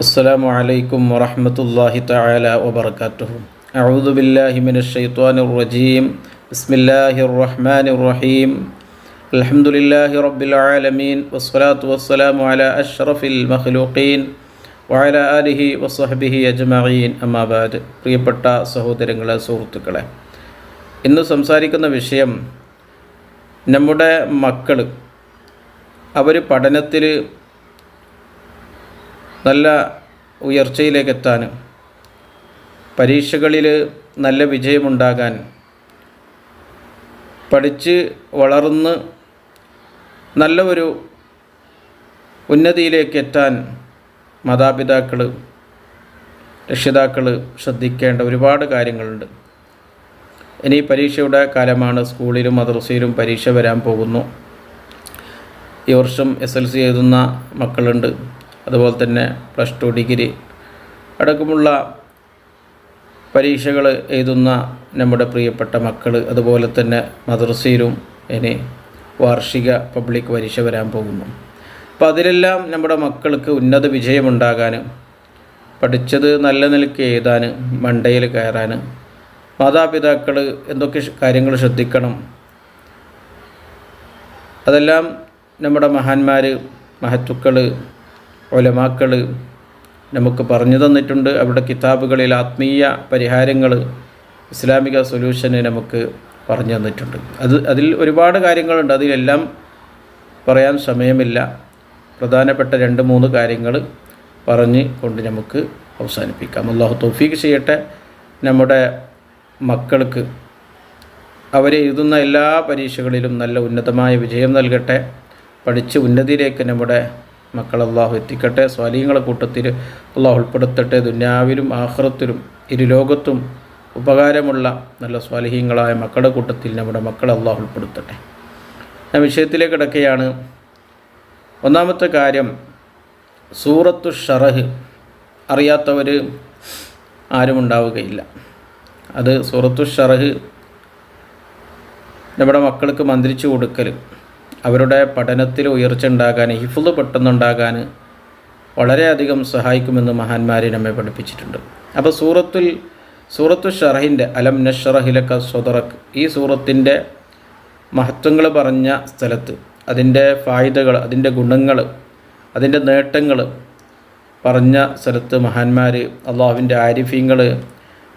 السلام عليكم ورحمة الله تعالى وبركاته أعوذ بالله من الشيطان الرجيم بسم الله الرحمن الرحيم الحمد لله رب العالمين والصلاة والسلام على أشرف المخلوقين وعلى آله وصحبه أجمعين أما بعد പ്രിയപ്പെട്ട സഹോദരങ്ങളെ സുഹൃത്തുക്കളെ ഇന്ന് സംസാരിക്കുന്ന വിഷയം നമ്മുടെ മക്കൾ അവർ പഠനത്തിൽ നല്ല ഉയർച്ചയിലേക്കെത്താനും പരീക്ഷകളിൽ നല്ല വിജയമുണ്ടാകാൻ പഠിച്ച് വളർന്ന് നല്ല ഒരു ഉന്നതിയിലേക്ക് എത്താൻ മാതാപിതാക്കൾ രക്ഷിതാക്കൾ ശ്രദ്ധിക്കേണ്ട ഒരുപാട് കാര്യങ്ങളുണ്ട്. ഇനി പരീക്ഷയുടെ കാലമാണ് സ്കൂളിലും മദ്രസയിലും പരീക്ഷ വരാൻ പോകുന്നു. ഈ വർഷം എസ് എൽ സി എഴുതുന്ന മക്കളുണ്ട്. അതുപോലെ തന്നെ പ്ലസ് ടു ഡിഗ്രി അടക്കമുള്ള പരീക്ഷകൾ എഴുതുന്ന നമ്മുടെ പ്രിയപ്പെട്ട മക്കൾ അതുപോലെ തന്നെ മദ്രസയിലും ഇനി വാർഷിക പബ്ലിക് പരീക്ഷ വരാൻ പോകുന്നു. അപ്പോൾ അതിലെല്ലാം നമ്മുടെ മക്കൾക്ക് ഉന്നത വിജയമുണ്ടാകാൻ പഠിച്ചത് നല്ല നിലയ്ക്ക് എഴുതാൻ മണ്ടയിൽ കയറാൻ മാതാപിതാക്കൾ എന്തൊക്കെ കാര്യങ്ങൾ ശ്രദ്ധിക്കണം അതെല്ലാം നമ്മുടെ മഹാന്മാർ മഹത്തുക്കൾ ഒലമാക്കൾ നമുക്ക് പറഞ്ഞു തന്നിട്ടുണ്ട്. അവരുടെ കിതാബുകളിൽ ആത്മീയ പരിഹാരങ്ങൾ ഇസ്ലാമിക സൊല്യൂഷന് നമുക്ക് പറഞ്ഞു തന്നിട്ടുണ്ട്. അത് അതിൽ ഒരുപാട് കാര്യങ്ങളുണ്ട്. അതിലെല്ലാം പറയാൻ സമയമില്ല. പ്രധാനപ്പെട്ട രണ്ട് മൂന്ന് കാര്യങ്ങൾ പറഞ്ഞ് കൊണ്ട് നമുക്ക് അവസാനിപ്പിക്കാം. അള്ളാഹു തൗഫീഖ് ചെയ്യട്ടെ. നമ്മുടെ മക്കൾക്ക് അവരെ എഴുതുന്ന എല്ലാ പരീക്ഷകളിലും നല്ല ഉന്നതമായ വിജയം നൽകട്ടെ. പഠിച്ച് ഉന്നതിയിലേക്ക് നമ്മുടെ മക്കൾ അള്ളാഹു എത്തിക്കട്ടെ. സ്വാലീങ്ങളെ കൂട്ടത്തിൽ അള്ളാഹു ഉൾപ്പെടുത്തട്ടെ. ദുന്യാവിലും ആഹ്റത്തിലും ഇരുലോകത്തും ഉപകാരമുള്ള നല്ല സ്വാലിഹീങ്ങളായ മക്കളുടെ കൂട്ടത്തിൽ നമ്മുടെ മക്കളെ അള്ളാഹു ഉൾപ്പെടുത്തട്ടെ. ഞാൻ വിഷയത്തിലേക്ക് കിടക്കുകയാണ്. ഒന്നാമത്തെ കാര്യം സൂറത്തു ഷറഹ് അറിയാത്തവർ ആരും ഉണ്ടാവുകയില്ല. അത് സൂറത്തു ഷറഹ് നമ്മുടെ മക്കൾക്ക് മന്ത്രിച്ചു കൊടുക്കൽ അവരുടെ പഠനത്തിൽ ഉയർച്ച ഉണ്ടാകാൻ ഹിഫുദ് പെട്ടെന്നുണ്ടാകാൻ വളരെയധികം സഹായിക്കുമെന്ന് മഹാന്മാരെ നമ്മെ പഠിപ്പിച്ചിട്ടുണ്ട്. അപ്പോൾ സൂറത്തുൽ സൂറത്തു ഷറഹിന്റെ അലം നഷറഹിലക്ക സ്വതറക്ക് ഈ സൂറത്തിന്റെ മഹത്വങ്ങൾ പറഞ്ഞ സ്ഥലത്ത് അതിന്റെ ഫായിദകൾ അതിന്റെ ഗുണങ്ങൾ അതിന്റെ നേട്ടങ്ങൾ പറഞ്ഞ സ്ഥലത്ത് മഹാന്മാർ അള്ളാഹുവിന്റെ ആരിഫീങ്ങൾ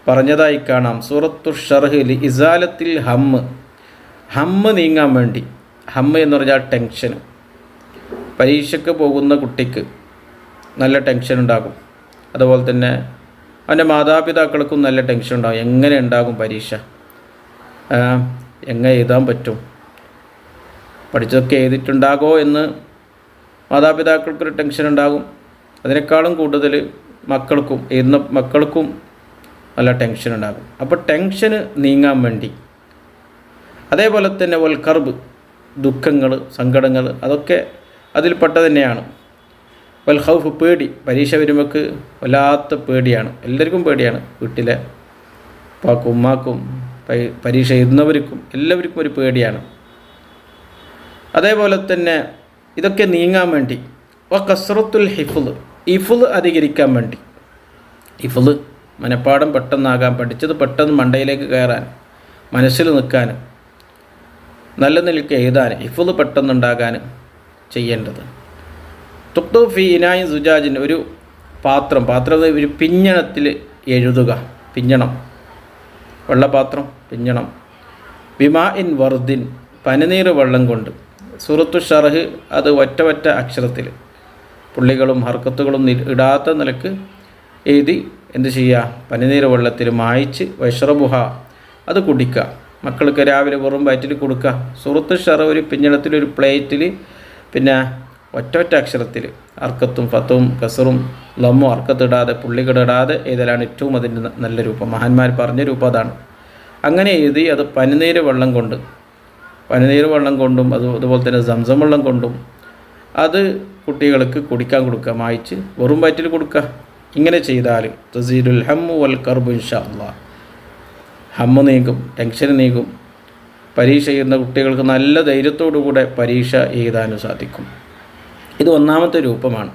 പറഞ്ഞതായി കാണാം. സൂറത്തു ഷർഹിൽ ഇസാലത്തിൽ ഹമ്മ് ഹമ്മ് നീങ്ങാൻ വേണ്ടി. ഹമ്മ് എന്ന് പറഞ്ഞാൽ ടെൻഷൻ പരീക്ഷയ്ക്ക് പോകുന്ന കുട്ടിക്ക് നല്ല ടെൻഷൻ ഉണ്ടാകും. അതുപോലെ തന്നെ അവന്റെ മാതാപിതാക്കൾക്കും നല്ല ടെൻഷൻ ഉണ്ടാകും. എങ്ങനെ ഉണ്ടാകും പരീക്ഷ? എങ്ങനെ എഴുതാൻ പറ്റും? പഠിച്ചതൊക്കെ എഴുതിയിട്ടുണ്ടാകോ എന്ന് മാതാപിതാക്കൾക്കൊരു ടെൻഷൻ ഉണ്ടാകും. അതിനേക്കാളും കൂടുതൽ മക്കൾക്കും എഴുതുന്ന മക്കൾക്കും നല്ല ടെൻഷൻ ഉണ്ടാകും. അപ്പോൾ ടെൻഷന് നീങ്ങാൻ വേണ്ടി. അതേപോലെ തന്നെ വൽക്കർബ്. കർബ് ദുഃഖങ്ങൾ സങ്കടങ്ങൾ അതൊക്കെ അതിൽപ്പെട്ട തന്നെയാണ്. വൽ ഹൗഫ് പേടി പരീക്ഷ വരുമ്പോൾക്ക് വല്ലാത്ത പേടിയാണ്. എല്ലാവർക്കും പേടിയാണ് വീട്ടിലെ ഉപ്പാക്കും ഉമ്മാക്കും പരീക്ഷ എഴുതുന്നവർക്കും എല്ലാവർക്കും ഒരു പേടിയാണ്. അതേപോലെ തന്നെ ഇതൊക്കെ നീങ്ങാൻ വേണ്ടി വ കസ്രത്തുൽ ഹിഫുൽ ഇഫുൽ അധികരിക്കാൻ വേണ്ടി. ഇഫുൽ മനപ്പാടം പെട്ടെന്നാകാൻ പഠിച്ചത് പെട്ടെന്ന് മണ്ടയിലേക്ക് കയറാൻ മനസ്സിൽ നിൽക്കാൻ നല്ല നിലയ്ക്ക് എഴുതാൻ ഹിഫുദ് പെട്ടെന്നുണ്ടാകാൻ ചെയ്യേണ്ടത്? തുക്തു ഫി ഇനായി സുജാജിൻ ഒരു പാത്രം പാത്രം ഒരു പിഞ്ഞണത്തിൽ എഴുതുക. പിഞ്ഞണം. വെള്ളപാത്രം പിഞ്ഞണം. ബിമാ ഇൻ വർദിൻ പനിനീർ വെള്ളം കൊണ്ട്. സുറത്തു ഷർഹ് അത് ഒറ്റ ഒറ്റ അക്ഷരത്തിൽ. പുള്ളികളും ഹർക്കത്തുകളും ഇടാത്ത നിലയ്ക്ക് എഴുതി എന്ത് ചെയ്യുക? പനിനീർ വെള്ളത്തിൽ മായ്ച്ച് വൈഷ്റബുഹ അത് കുടിക്കുക. മക്കൾക്ക് രാവിലെ വെറും വയറ്റിൽ കൊടുക്കുക. സുഹൃത്ത് ഷറ ഒരു പിഞ്ഞളത്തിൽ ഒരു പ്ലേറ്റിൽ പിന്നെ ഒറ്റ ഒറ്റ അക്ഷരത്തിൽ. അർക്കത്തും ഫത്തും കസറും ലമ്മും അർക്കത്തിടാതെ പുള്ളികളിടാതെ എഴുതലാണ് ഏറ്റവും അതിന്റെ നല്ല രൂപം. മഹാന്മാർ പറഞ്ഞ രൂപം അതാണ്. അങ്ങനെ എഴുതി അത് പനിനീര് വെള്ളം കൊണ്ട് പനിനീര് വെള്ളം കൊണ്ടും അത് അതുപോലെ തന്നെ സംസം വെള്ളം കൊണ്ടും അത് കുട്ടികൾക്ക് കുടിക്കാൻ കൊടുക്കുക. മായച്ച് വെറും വയറ്റിൽ കൊടുക്കുക. ഇങ്ങനെ ചെയ്താൽ തസീരുൽ ഹമ്മു വൽ കർബു ഇൻഷാ അള്ളാഹ് ഹമ്മ നീങ്ങും ടെൻഷൻ നീങ്ങും പരീക്ഷ എഴുതുന്ന കുട്ടികൾക്ക് നല്ല ധൈര്യത്തോടു കൂടെ പരീക്ഷ എഴുതാനും സാധിക്കും. ഇത് ഒന്നാമത്തെ രൂപമാണ്.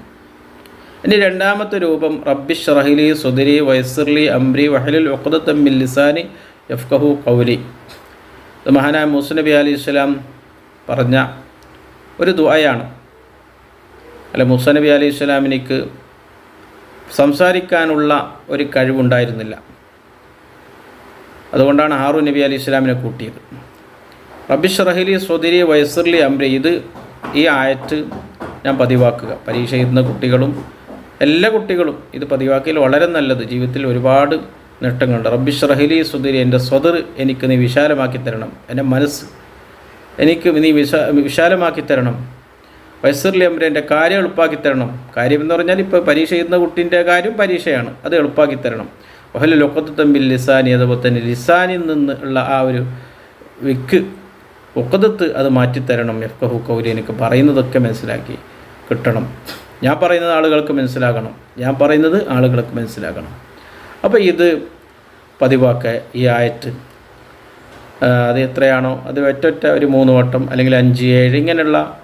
ഇനി രണ്ടാമത്തെ രൂപം റബ്ബിഷ് റഹിലി സുദരി വയസ്സർലി അംരി വഹലുൽ ഉഖദത്തമ്മിൽ ലിസാനി യഫ്കഹു കൗലി ഇത് മഹാനായ മൂസ നബി അലി ഇസ്ലാം പറഞ്ഞ ഒരു ദുആയാണ്. അല്ല മൂസ നബി അലി ഇസ്ലാമിനിക്ക് സംസാരിക്കാനുള്ള ഒരു കഴിവുണ്ടായിരുന്നില്ല. അതുകൊണ്ടാണ് ഹാറു നബി അലി ഇസ്ലാമിനെ കൂട്ടിയത്. റബിഷ് ഷറഹിലി സ്വദിരി വയസ്സർലി അംരി. ഇത് ഈ ആയത്ത് ഞാൻ പതിവാക്കുക. പരീക്ഷ എഴുതുന്ന കുട്ടികളും എല്ലാ കുട്ടികളും ഇത് പതിവാക്കിയാൽ വളരെ നല്ലത്. ജീവിതത്തിൽ ഒരുപാട് നേട്ടങ്ങളുണ്ട്. റബ്ബി ഷറഹിലി സുദിരി എന്റെ സ്വതർ എനിക്ക് നീ വിശാലമാക്കി തരണം. എന്റെ മനസ്സ് എനിക്ക് നീ വിശാ വിശാലമാക്കി തരണം. വയസ്സറിലെ അമ്ര എന്റെ കാര്യം എളുപ്പാക്കി തരണം. കാര്യം എന്ന് പറഞ്ഞാൽ ഇപ്പോൾ പരീക്ഷ എഴുതുന്ന കുട്ടീന്റെ കാര്യം പരീക്ഷയാണ്. അത് എളുപ്പാക്കി തരണം. വഹല ലൊക്കത്ത് തമ്പിൽ ലിസാനി അതുപോലെ തന്നെ ലിസാനിൽ നിന്ന് ഉള്ള ആ ഒരു വിക്ക് ഒക്കതത്ത് അത് മാറ്റിത്തരണം എഫ് കൗരി എനിക്ക് പറയുന്നതൊക്കെ മനസ്സിലാക്കി കിട്ടണം. ഞാൻ പറയുന്നത് ആളുകൾക്ക് മനസ്സിലാകണം. ഞാൻ പറയുന്നത് ആളുകൾക്ക് മനസ്സിലാകണം. അപ്പോൾ ഇത് പതിവാക്ക ഈ ആയത്ത്. അത് എത്രയാണോ? അത് ഒറ്റൊറ്റ ഒരു മൂന്ന് വട്ടം അല്ലെങ്കിൽ അഞ്ച് ഏഴ് ഇങ്ങനെയുള്ള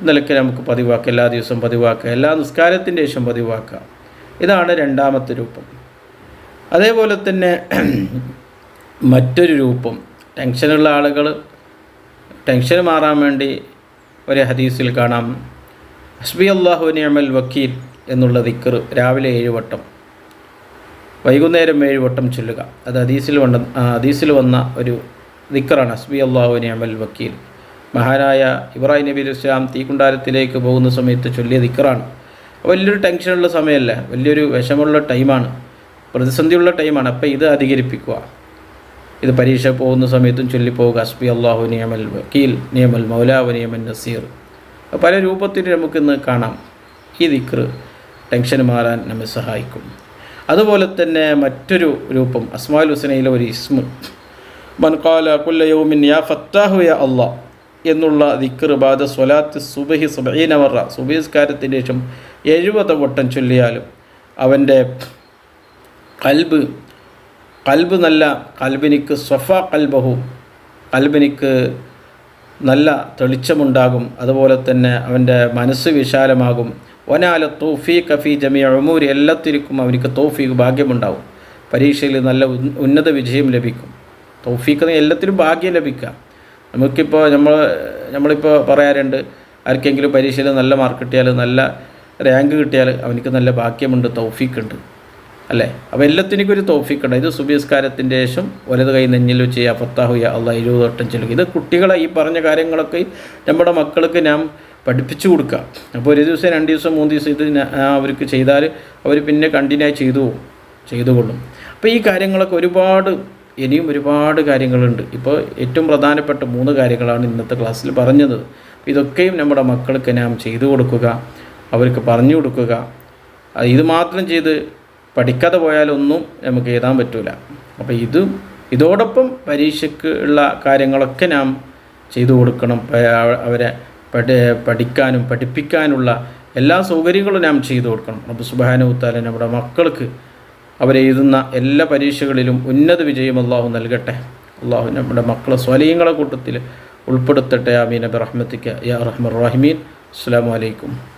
നിലയ്ക്ക് നമുക്ക് പതിവാക്കുക എല്ലാ ദിവസവും പതിവാക്കുക എല്ലാ നിസ്കാരത്തിന്റെ ശേഷം പതിവാക്കുക ഇതാണ് രണ്ടാമത്തെ രൂപം. അതേപോലെ തന്നെ മറ്റൊരു രൂപം. ടെൻഷനുള്ള ആളുകൾ ടെൻഷൻ മാറാൻ വേണ്ടി ഒരു ഹദീസിൽ കാണാം. ഹസ്ബി അള്ളാഹു നിയമൽ വക്കീൽ എന്നുള്ള ദിക്കർ രാവിലെ ഏഴ് വട്ടം വൈകുന്നേരം ഏഴ് വട്ടം ചൊല്ലുക. അത് ഹദീസിൽ വന്ന ഹദീസിൽ വന്ന ഒരു ദിക്കറാണ് ഹസ്ബി അള്ളാഹു നിയമൽ വക്കീൽ. മഹാനായ ഇബ്രാഹിം നബി ഇസ്ലാം തീക്കുണ്ടാരത്തിലേക്ക് പോകുന്ന സമയത്ത് ചൊല്ലിയ ദിക്കറാണ് വലിയൊരു ടെൻഷനുള്ള സമയമല്ല വലിയൊരു വിഷമുള്ള ടൈമാണ്. പ്രതിസന്ധിയുള്ള ടൈമാണ്. അപ്പോൾ ഇത് അധികരിപ്പിക്കുക. ഇത് പരീക്ഷ പോകുന്ന സമയത്തും ചൊല്ലിപ്പോവുക. അസ്ബി അള്ളാഹു നിയമൽ വക്കീൽ നിയമൽ മൗലാവ് നിയമൻ നസീർ. പല രൂപത്തിൽ നമുക്കിന്ന് കാണാം. ഈ ദിക്ർ ടെൻഷൻ മാറാൻ നമ്മെ സഹായിക്കും. അതുപോലെ തന്നെ മറ്റൊരു രൂപം അസ്മാൽ ഹുസനയിലെ ഒരു ഇസ്മു. മൻകാല കുല്ലയോമിൻ യാ ഫത്താഹു യാ അള്ളാ എന്നുള്ള ദിക്ർ ബാദ സ്വലാത്ത് സുബഹി സുബൈനവറ സുബഹിസ്കാരത്തിന്റെ ശേഷം എഴുപത് വട്ടം ചൊല്ലിയാലും അവന്റെ കൽബ്. കൽബ് നല്ല കൽബിനിക്ക് സ്വഫ കൽബഹു. കൽബിനിക്ക് നല്ല തെളിച്ചമുണ്ടാകും. അതുപോലെ തന്നെ അവന്റെ മനസ്സ് വിശാലമാകും. ഒനാല തോഫീഖ് കഫി ജമിയ അമൂരി എല്ലാത്തിരിക്കും അവനിക്ക് തോഫീഖ് ഭാഗ്യമുണ്ടാകും പരീക്ഷയിൽ നല്ല ഉന്നത വിജയം ലഭിക്കും. തൗഫീഖ് എല്ലാത്തിനും ഭാഗ്യം ലഭിക്കാം നമുക്കിപ്പോൾ നമ്മൾ നമ്മളിപ്പോൾ പറയാറുണ്ട് ആർക്കെങ്കിലും പരീക്ഷയിൽ നല്ല മാർക്ക് കിട്ടിയാൽ നല്ല റാങ്ക് കിട്ടിയാൽ അവനിക്ക് നല്ല ഭാഗ്യമുണ്ട് തൗഫീഖ് ഉണ്ട്. അല്ലേ? അപ്പോൾ എല്ലാത്തിനും ഒരു തോഫിക്ക് ഉണ്ട് ഇത് സുബിസ്കാരത്തിന്റെ ശേഷം വലത് കൈ നെഞ്ഞിൽ വെച്ച് ചെയ്യുക ഫത്താഹുയ അള്ള ഇരുപത് വട്ടം ചെല്ലുക. ഇത് കുട്ടികളെ ഈ പറഞ്ഞ കാര്യങ്ങളൊക്കെ നമ്മുടെ മക്കൾക്ക് ഞാൻ പഠിപ്പിച്ചു കൊടുക്കുക അപ്പോൾ ഒരു ദിവസം രണ്ട് ദിവസം മൂന്ന് ദിവസം ഇത് അവർക്ക് ചെയ്താൽ അവർ പിന്നെ കണ്ടിന്യൂ ചെയ്തു ചെയ്തു കൊള്ളും. അപ്പോൾ ഈ കാര്യങ്ങളൊക്കെ ഒരുപാട് ഇനിയും ഒരുപാട് കാര്യങ്ങളുണ്ട്. ഇപ്പോൾ ഏറ്റവും പ്രധാനപ്പെട്ട മൂന്ന് കാര്യങ്ങളാണ് ഇന്നത്തെ ക്ലാസ്സിൽ പറഞ്ഞത്. ഇതൊക്കെയും നമ്മുടെ മക്കൾക്ക് നാം ചെയ്തു കൊടുക്കുക അവർക്ക് പറഞ്ഞു കൊടുക്കുക. ഇത് മാത്രം ചെയ്ത് പഠിക്കാതെ പോയാലൊന്നും നമുക്ക് എഴുതാൻ പറ്റില്ല അപ്പോൾ ഇത് ഇതോടൊപ്പം പരീക്ഷയ്ക്ക് ഉള്ള കാര്യങ്ങളൊക്കെ നാം ചെയ്തു കൊടുക്കണം. അവരെ പഠി പഠിക്കാനും പഠിപ്പിക്കാനുള്ള എല്ലാ സൗകര്യങ്ങളും നാം ചെയ്തു കൊടുക്കണം. അപ്പോൾ സുബാനുത്താല നമ്മുടെ മക്കൾക്ക് അവരെഴുതുന്ന എല്ലാ പരീക്ഷകളിലും ഉന്നത വിജയം അള്ളാഹു നൽകട്ടെ. അള്ളാഹു നമ്മുടെ മക്കളെ സ്വലീങ്ങളെ കൂട്ടത്തിൽ ഉൾപ്പെടുത്തട്ടെ. ആമീൻ. അബി റഹ്മത്തിക്ക്. യാ റഹ്മർ റഹിമീൻ. അസ്സാം വലൈക്കും